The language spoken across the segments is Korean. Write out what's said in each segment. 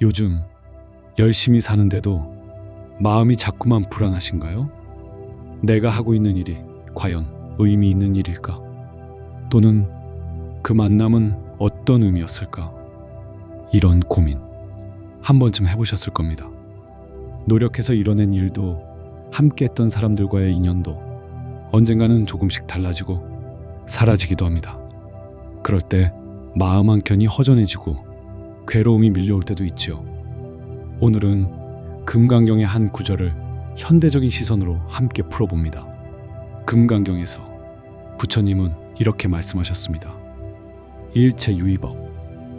요즘 열심히 사는데도 마음이 자꾸만 불안하신가요? 내가 하고 있는 일이 과연 의미 있는 일일까? 또는 그 만남은 어떤 의미였을까? 이런 고민 한 번쯤 해보셨을 겁니다. 노력해서 이뤄낸 일도 함께 했던 사람들과의 인연도 언젠가는 조금씩 달라지고 사라지기도 합니다. 그럴 때 마음 한켠이 허전해지고 괴로움이 밀려올 때도 있지요. 오늘은 금강경의 한 구절을 현대적인 시선으로 함께 풀어봅니다. 금강경에서 부처님은 이렇게 말씀하셨습니다. 일체 유의법,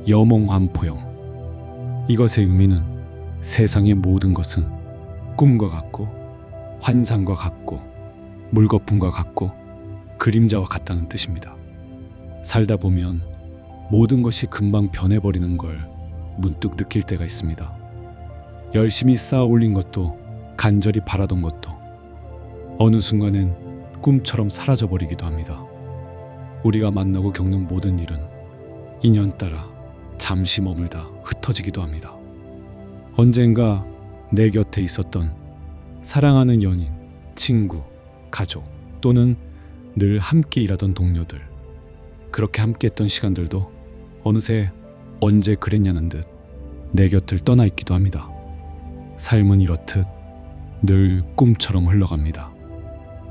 여몽환포영. 이것의 의미는 세상의 모든 것은 꿈과 같고 환상과 같고 물거품과 같고 그림자와 같다는 뜻입니다. 살다 보면 모든 것이 금방 변해버리는 걸 문득 느낄 때가 있습니다. 열심히 쌓아 올린 것도 간절히 바라던 것도 어느 순간엔 꿈처럼 사라져 버리기도 합니다. 우리가 만나고 겪는 모든 일은 인연 따라 잠시 머물다 흩어지기도 합니다. 언젠가 내 곁에 있었던 사랑하는 연인, 친구, 가족 또는 늘 함께 일하던 동료들 그렇게 함께 했던 시간들도 어느새 언제 그랬냐는 듯 내 곁을 떠나 있기도 합니다. 삶은 이렇듯 늘 꿈처럼 흘러갑니다.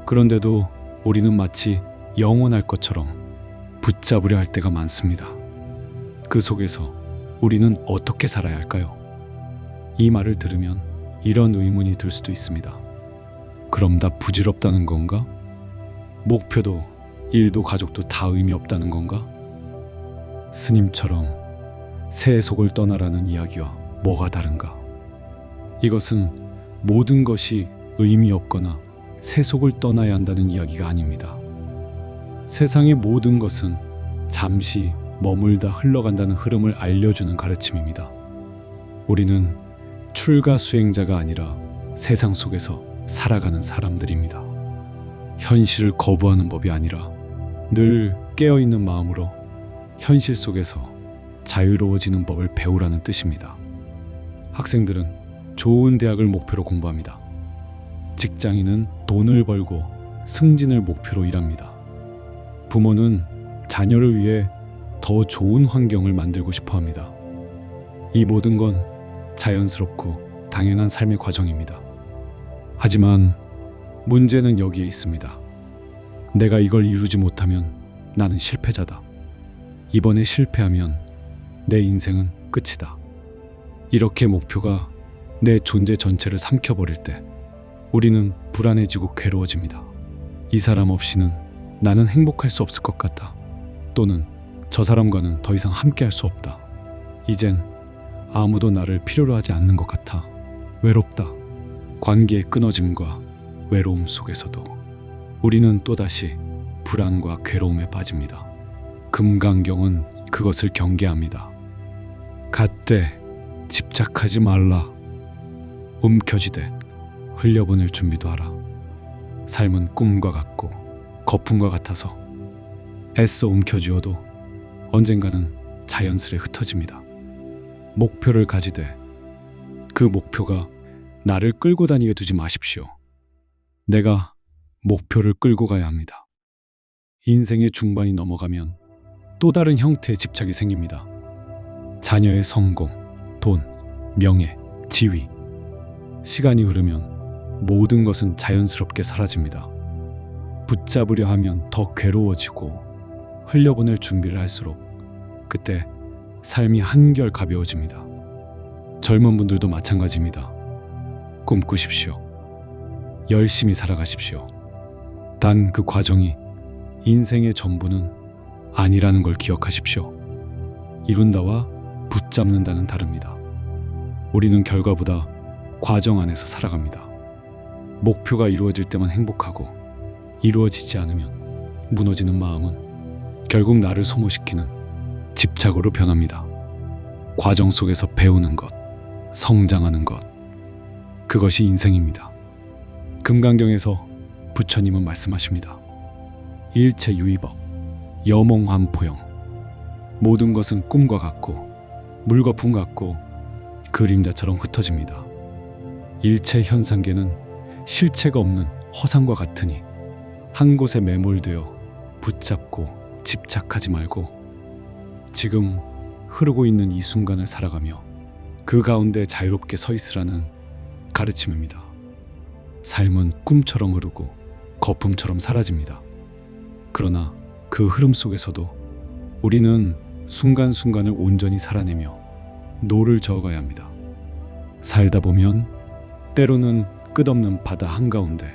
그런데도 우리는 마치 영원할 것처럼 붙잡으려 할 때가 많습니다. 그 속에서 우리는 어떻게 살아야 할까요? 이 말을 들으면 이런 의문이 들 수도 있습니다. 그럼 다 부질없다는 건가? 목표도 일도 가족도 다 의미 없다는 건가? 스님처럼 새 속을 떠나라는 이야기와 뭐가 다른가? 이것은 모든 것이 의미 없거나 새 속을 떠나야 한다는 이야기가 아닙니다. 세상의 모든 것은 잠시 머물다 흘러간다는 흐름을 알려주는 가르침입니다. 우리는 출가 수행자가 아니라 세상 속에서 살아가는 사람들입니다. 현실을 거부하는 법이 아니라 늘 깨어있는 마음으로 현실 속에서 자유로워지는 법을 배우라는 뜻입니다. 학생들은 좋은 대학을 목표로 공부합니다. 직장인은 돈을 벌고 승진을 목표로 일합니다. 부모는 자녀를 위해 더 좋은 환경을 만들고 싶어 합니다. 이 모든 건 자연스럽고 당연한 삶의 과정입니다. 하지만 문제는 여기에 있습니다. 내가 이걸 이루지 못하면 나는 실패자다. 이번에 실패하면 내 인생은 끝이다. 이렇게 목표가 내 존재 전체를 삼켜버릴 때 우리는 불안해지고 괴로워집니다. 이 사람 없이는 나는 행복할 수 없을 것 같다. 또는 저 사람과는 더 이상 함께 할 수 없다. 이젠 아무도 나를 필요로 하지 않는 것 같아. 외롭다. 관계의 끊어짐과 외로움 속에서도 우리는 또다시 불안과 괴로움에 빠집니다. 금강경은 그것을 경계합니다. 갓돼 집착하지 말라. 움켜쥐되 흘려보낼 준비도 하라. 삶은 꿈과 같고 거품과 같아서 애써 움켜쥐어도 언젠가는 자연스레 흩어집니다. 목표를 가지되 그 목표가 나를 끌고 다니게 두지 마십시오. 내가 목표를 끌고 가야 합니다. 인생의 중반이 넘어가면 또 다른 형태의 집착이 생깁니다. 자녀의 성공, 돈, 명예, 지위. 시간이 흐르면 모든 것은 자연스럽게 사라집니다. 붙잡으려 하면 더 괴로워지고 흘려보낼 준비를 할수록 그때 삶이 한결 가벼워집니다. 젊은 분들도 마찬가지입니다. 꿈꾸십시오. 열심히 살아가십시오. 단 그 과정이 인생의 전부는 아니라는 걸 기억하십시오. 이룬다와 붙잡는다는 다릅니다. 우리는 결과보다 과정 안에서 살아갑니다. 목표가 이루어질 때만 행복하고 이루어지지 않으면 무너지는 마음은 결국 나를 소모시키는 집착으로 변합니다. 과정 속에서 배우는 것, 성장하는 것, 그것이 인생입니다. 금강경에서 부처님은 말씀하십니다. 일체 유의법, 여몽환 포영. 모든 것은 꿈과 같고 물거품 같고 그림자처럼 흩어집니다. 일체 현상계는 실체가 없는 허상과 같으니 한 곳에 매몰되어 붙잡고 집착하지 말고 지금 흐르고 있는 이 순간을 살아가며 그 가운데 자유롭게 서 있으라는 가르침입니다. 삶은 꿈처럼 흐르고 거품처럼 사라집니다. 그러나 그 흐름 속에서도 우리는 순간순간을 온전히 살아내며 노를 저어가야 합니다. 살다 보면 때로는 끝없는 바다 한가운데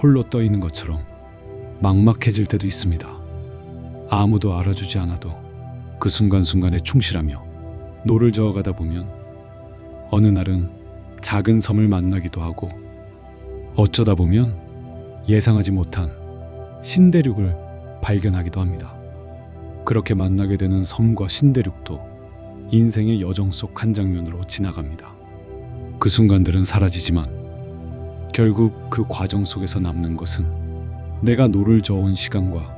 홀로 떠 있는 것처럼 막막해질 때도 있습니다. 아무도 알아주지 않아도 그 순간순간에 충실하며 노를 저어가다 보면 어느 날은 작은 섬을 만나기도 하고 어쩌다 보면 예상하지 못한 신대륙을 발견하기도 합니다. 그렇게 만나게 되는 섬과 신대륙도 인생의 여정 속 한 장면으로 지나갑니다. 그 순간들은 사라지지만 결국 그 과정 속에서 남는 것은 내가 노를 저어온 시간과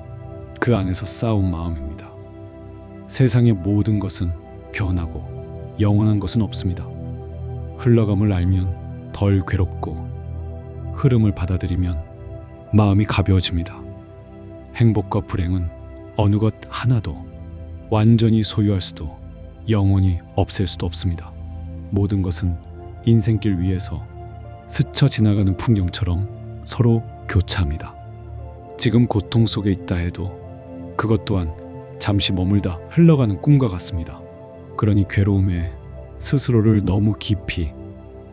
그 안에서 쌓아온 마음입니다. 세상의 모든 것은 변하고 영원한 것은 없습니다. 흘러감을 알면 덜 괴롭고 흐름을 받아들이면 마음이 가벼워집니다. 행복과 불행은 어느 것 하나도 완전히 소유할 수도 영원히 없앨 수도 없습니다. 모든 것은 인생길 위에서 스쳐 지나가는 풍경처럼 서로 교차합니다. 지금 고통 속에 있다 해도 그것 또한 잠시 머물다 흘러가는 꿈과 같습니다. 그러니 괴로움에 스스로를 너무 깊이,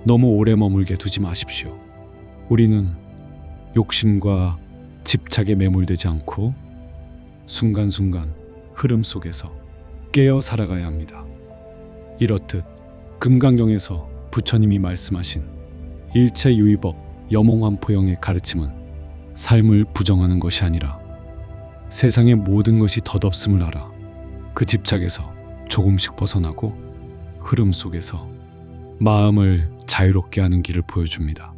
너무 오래 머물게 두지 마십시오. 우리는 욕심과 집착에 매몰되지 않고 순간순간 흐름 속에서 깨어 살아가야 합니다. 이렇듯 금강경에서 부처님이 말씀하신 일체 유의법 염홍환포영의 가르침은 삶을 부정하는 것이 아니라 세상의 모든 것이 덧없음을 알아 그 집착에서 조금씩 벗어나고 흐름 속에서 마음을 자유롭게 하는 길을 보여줍니다.